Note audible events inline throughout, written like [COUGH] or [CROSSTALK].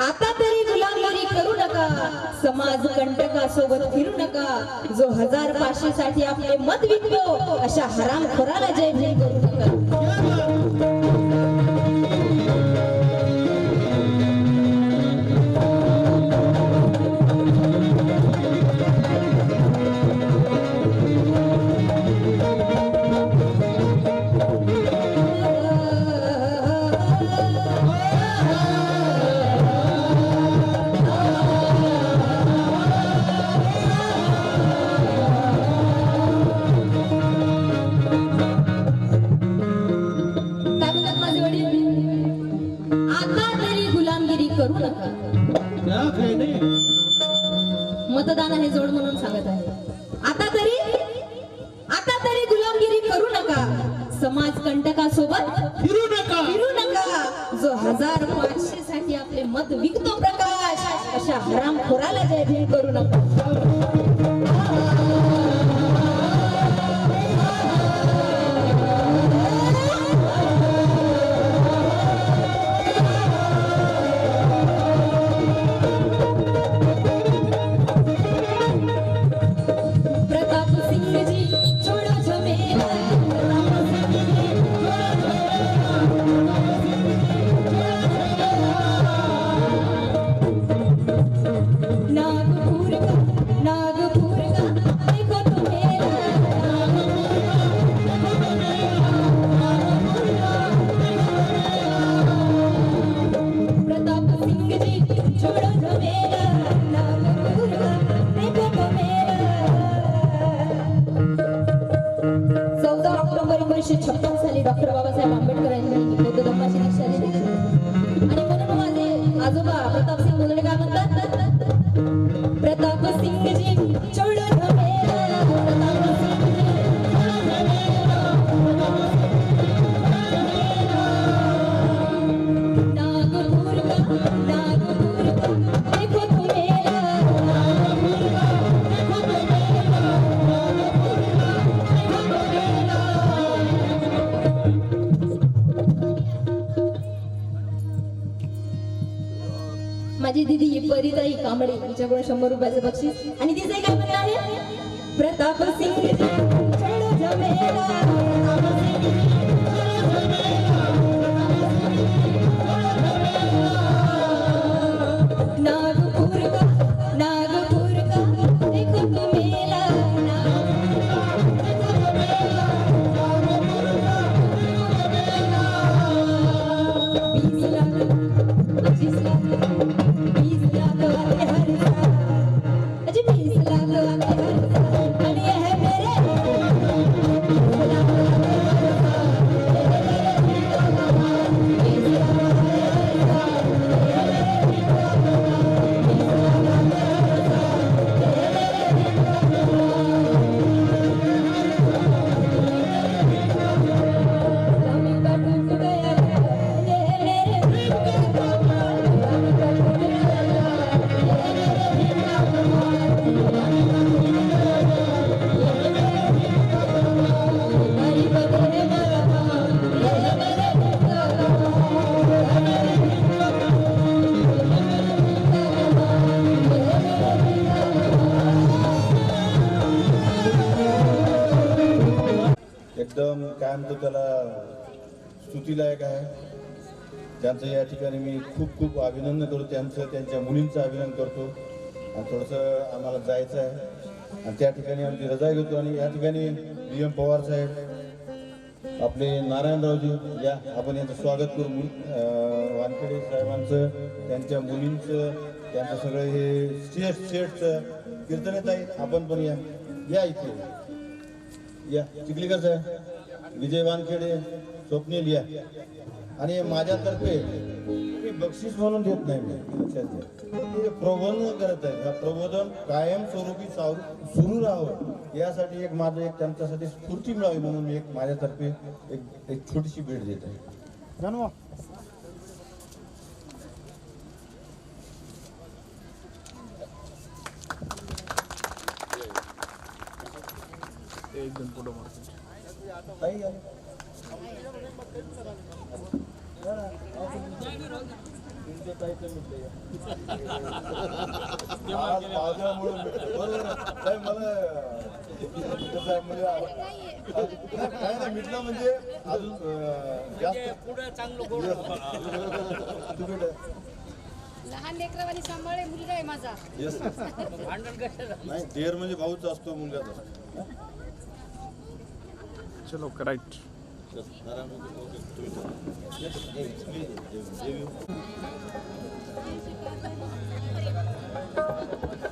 आता तरी गुलामगिरी करू नका. समाज कंटकासोबत फिरू नका. जो हजार पाचशे साठी आपले मत विकतो अशा हराम खोराला जय जय करू नका. करू नका. मतदान आहे जोड म्हणून सांगत आहे. आता तरी आता तरी गुलामगिरी करू नका. समाज कंटकासोबत फिरू नका. फिरू नका. जो हजार पाचशे साठी आपले मत विकतो प्रकाश अशा हराम खोराला जय भीम करू नका. शंभर रुपयाचं बक्षीस. आणि तिचं काय म्हणणार आहे. प्रताप सिंग एकदम त्याला स्तुतीलायक आहे. त्यांचं या ठिकाणी मी खूप खूप अभिनंदन करतो. त्यांचं त्यांच्या मुलींचं अभिनंदन करतो. आणि थोडंसं आम्हाला जायचं आहे. आणि त्या ठिकाणी आमची रजा घेतो. आणि या ठिकाणी बी एम पवार साहेब आपले नारायणरावजी या आपण यांचं स्वागत करू. वानखेडे साहेबांचं त्यांच्या मुलींचं त्यांचं सगळं हे स्टेट कीर्तन कीर्तनेत आहे आपण पण या या इथे. या चिखलीकर साहेब. विजय वानखेडे स्वप्नील या. आणि माझ्यातर्फे मी बक्षीस म्हणून देत नाही मी. लक्षात घ्या. प्रबोधन करत आहे प्रबोधन कायमस्वरूपी चालू सुरू राहावं. यासाठी एक माझं एक त्यांच्यासाठी स्फूर्ती मिळावी म्हणून मी एक माझ्यातर्फे एक एक छोटीशी भेट देत आहे. जाणवा एक दोन म्हणजे काय नाही मिटलं म्हणजे अजून अं, जास्त पुढे चांगलं लहान लेकरावानी सांभाळे मुलगा आहे माझा. [LAUGHS] नाही देर म्हणजे भाऊच असतो मुलगाचा चलो राईट you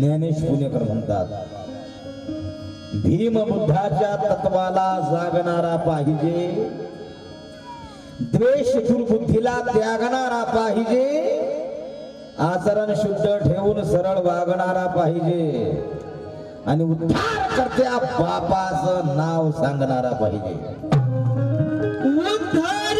ज्ञानेश पुणेकर म्हणतात भीम बुद्धाच्या तत्वाला जागणारा पाहिजे द्वेष दुर्बुद्धीला त्यागणारा पाहिजे आचरण शुद्ध ठेवून सरळ वागणारा पाहिजे आणि उद्धार करत्या बापाच नाव सांगणारा पाहिजे. उद्धार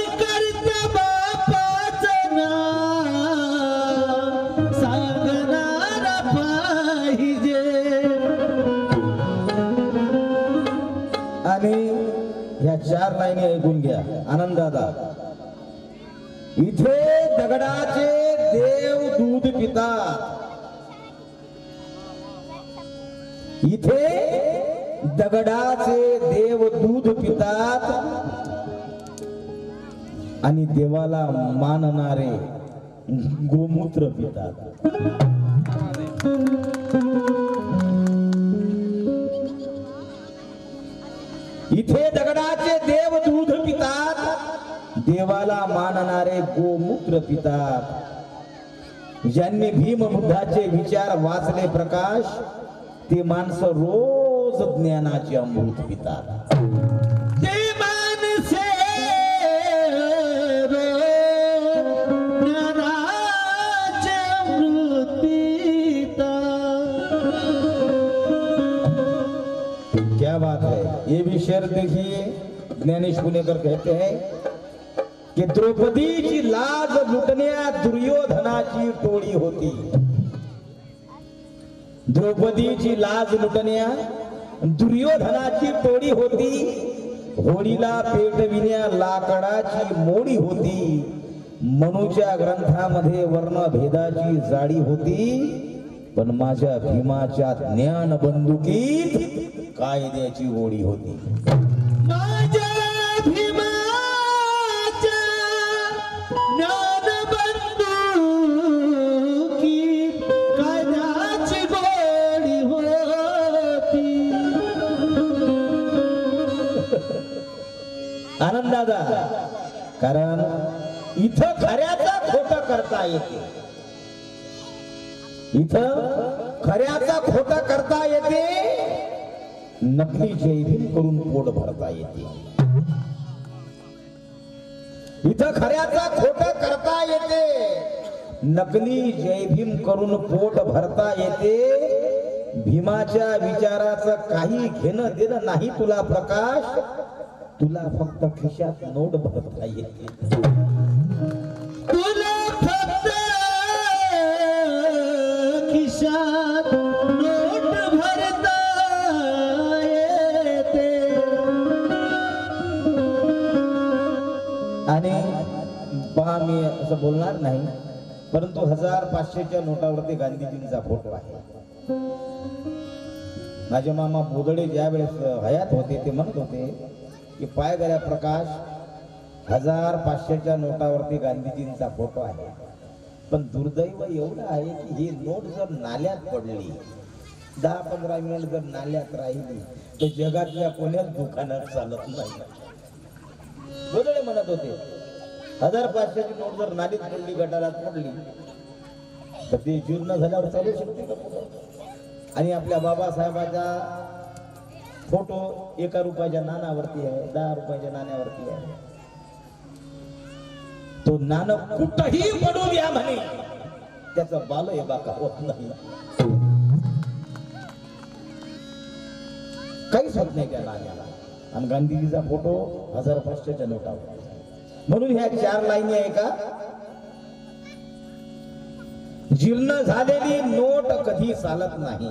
चार ऐकून घ्या आनंदादा. इथे दगडाचे देव दूध पितात. इथे दगडाचे देव दूध पितात. आणि देवाला मानणारे गोमूत्र पितात. इथे दगडाचे देव दूध पितात देवाला मानणारे गोमूत्र पितात. ज्यांनी भीम बुद्धाचे विचार वाचले प्रकाश ते माणसं रोज ज्ञानाचे अमृत पितात. ये देखिए ज्ञानेश पुणेकर कहते हैं कि द्रौपदी की लाज लुटण्या दुर्योधनाची टोळी होती। द्रौपदीची लाज लुटण्या दुर्योधनाची टोळी होती। होळीला पेटविण्या लाकडाची मोडी होती। मनुच्या ग्रंथामध्ये वर्णभेदाची जाडी होती। पण माझ्या भीमाच्या ज्ञान बंदुकीत कायद्याची गोडी होती. माझ्या कारण इथं खऱ्याचा खोट करता येते. इथं खऱ्याचा खोट करता येते नकली जैविक करून पोट भरता येते. इथं खऱ्याचा खोट करता येते. नकली जयभीम करून पोट भरता येते. भीमाच्या विचाराचं काही घेणं देणं नाही तुला प्रकाश. तुला फक्त खिशात नोट भरता येते. तुला फक्त खिशात पहा मी असं बोलणार नाही परंतु हजार पाचशेच्या नोटावरती गांधीजींचा फोटो आहे. माझे मामा बोदडे ज्या वेळेस हयात होते ते म्हणत होते की पाय गऱ्या प्रकाश हजार पाचशेच्या नोटावरती गांधीजींचा फोटो आहे. पण दुर्दैव एवढं आहे की ही नोट जर नाल्यात पडली दहा पंधरा मिनिट जर नाल्यात राहिली तर जगातल्या कोण्याच दुकानात चालत नाही. बोदडे म्हणत होते हजार पाचशेची नोट जर नालीत पडली गटारात पडली तर ती जीर्ण झाल्यावर चालू शकते का आणि आपल्या बाबासाहेबाचा फोटो एका रुपयाच्या नाण्यावरती आहे दहा रुपयाच्या नाण्यावरती आहे. तो नाणं कुठंही पडू द्या म्हणे. त्याचा बाल हे बाका होत नाही. काहीच होत नाही त्या नाण्याला. आणि गांधीजीचा फोटो हजार पाचशेच्या नोटावर. म्हणून ह्या चार लाईनी आहे का? जीर्ण झालेली नोट कधी चालत नाही.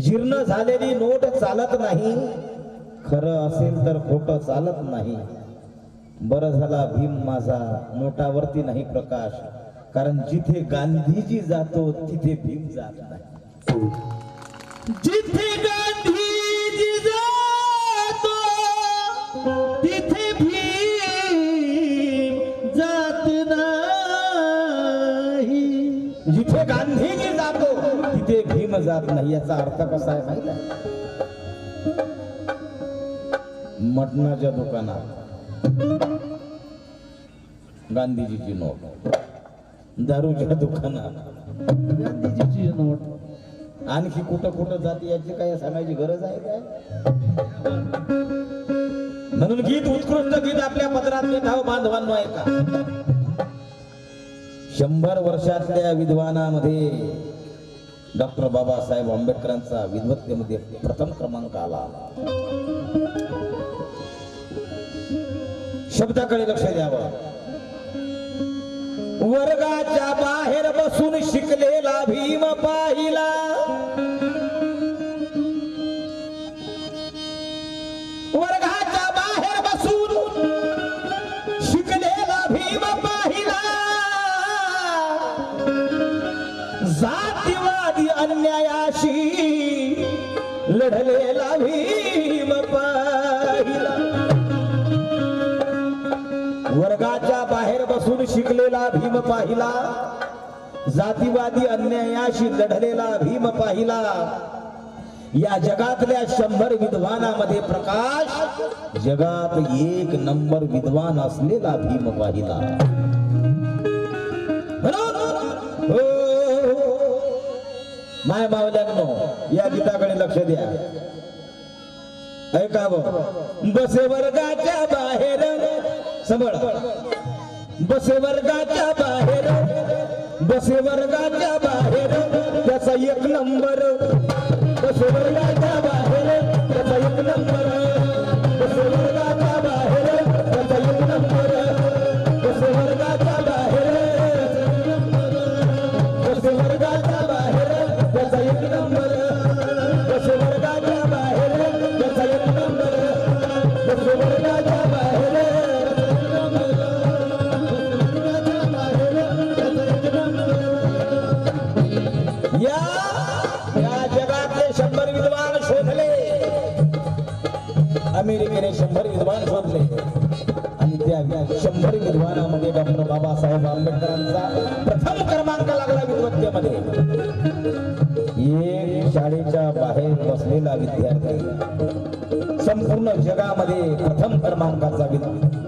जीर्ण झालेली नोट चालत नाही. खरं असेल तर खोट चालत नाही. बरं झाला भीम माझा. नोटावरती नाही प्रकाश. कारण जिथे गांधीजी जातो तिथे भीम जात नाही. जिथे गांधी जात नाही याचा अर्थ कसा आहे माहीत आहे? मटणाच्या दुकानात. गांधीजीची नोट. दारूच्या दुकानात. गांधीजीची नोट. आणखी कुठं कुठं जाते याची काय सांगायची गरज आहे काय? म्हणून गीत उत्कृष्ट गीत आपल्या पदरात देठाव बांधवांनो आहे का शंभर वर्षातल्या विद्वानामध्ये डॉक्टर बाबासाहेब आंबेडकरांचा विद्वत्तेमध्ये प्रथम क्रमांक आला. शब्दाकडे लक्ष द्यावं. वर्गाच्या बाहेर बसून शिकलेला भीम पाहिला. बसून भीम पाहिला. जातीवादी अन्यायाशी लढलेला भीम पाहिला. या जगातल्या शंभर विद्वानामध्ये प्रकाश जगात एक नंबर विद्वान असलेला भीम पाहिला. हो, हो, हो, माय मावल्यांनो या गीताकडे लक्ष द्या. ऐका बसे वर्गाच्या बाहेर. समळ. बसे वर्गाच्या बाहेर बसे वर्गाच्या बाहेर त्याचा एक नंबर. बसे वर्गाच्या बाहेर. झालेला विद्यार्थी. संपूर्ण जगामध्ये प्रथम क्रमांकाचा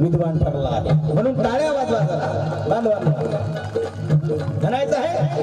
विद्वान ठरला आहे. म्हणून टाळ्या वाजवा जरा. बांधवा म्हणायचं आहे?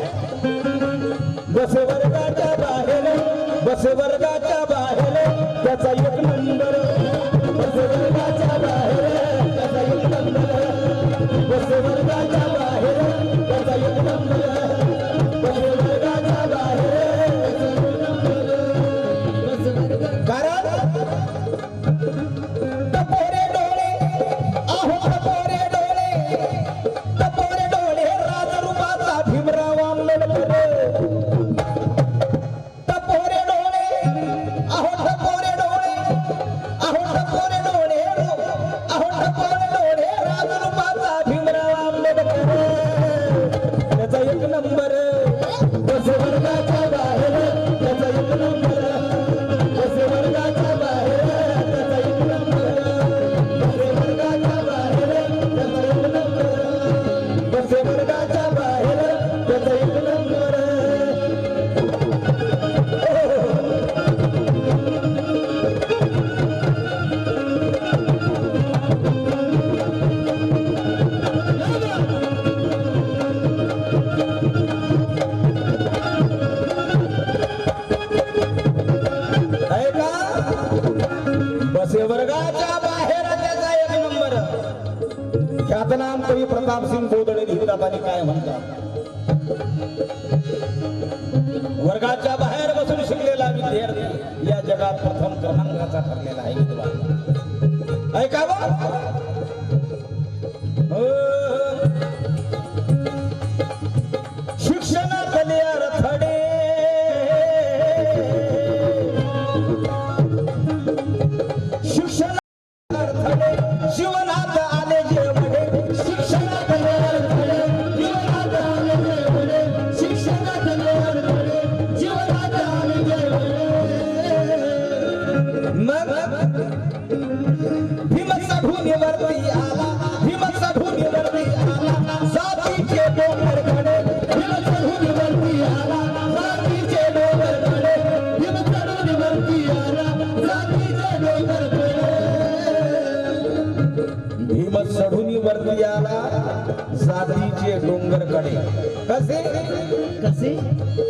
प्रथम क्रमांकाचा ठरलेला आहे. ऐका ऐकावं डोंगरकडे. कसे? कसे?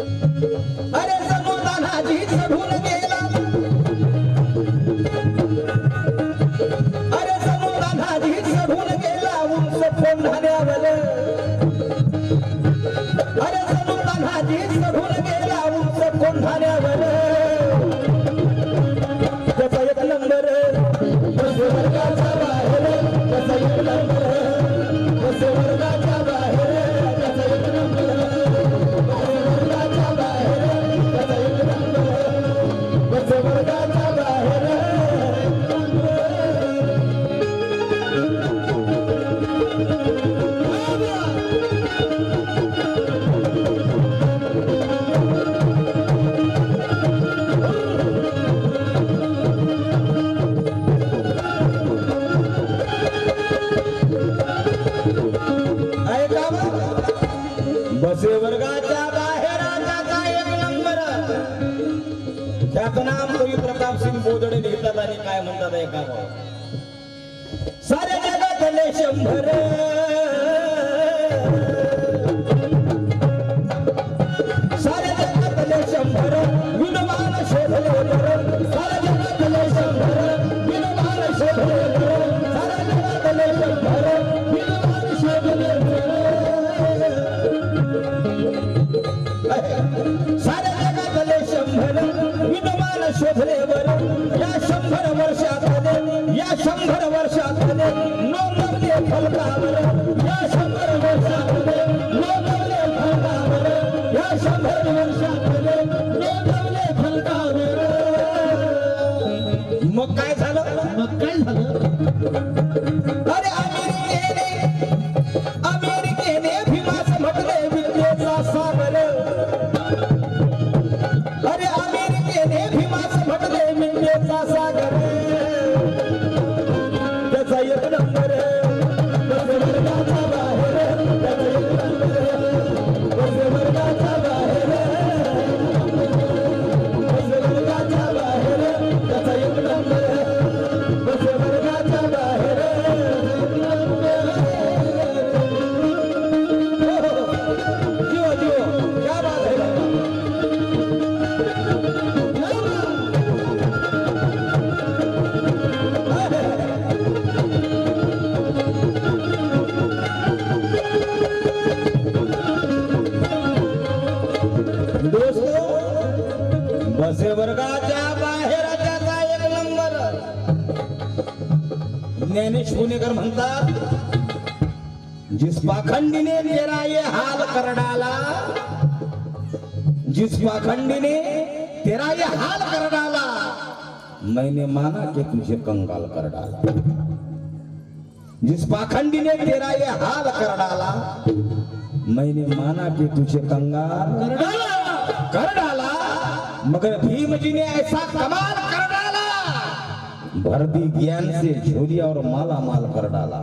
आनंददायक गाव. आहे साऱ्या जगातले शंभर. साऱ्या जगातले शंभर. विनमान शोधले साऱ्या जगातले शोधले Baba. म्हणतात जिस पाखंडीने तेरा ये हाल कर डाला जिस पाखंडीने तेरा ये हाल कर डाला मैंने माना कि तुझे कंगाल कर डाला जिस पाखंडी ने तेरा ये हाल कर डाला मैंने माना कि तुझे कंगाल कर डाला कर डाला मगर भीम जी ने ऐसा कमाल कर भारतीय ज्ञान से झोली और माला माल कर डाला।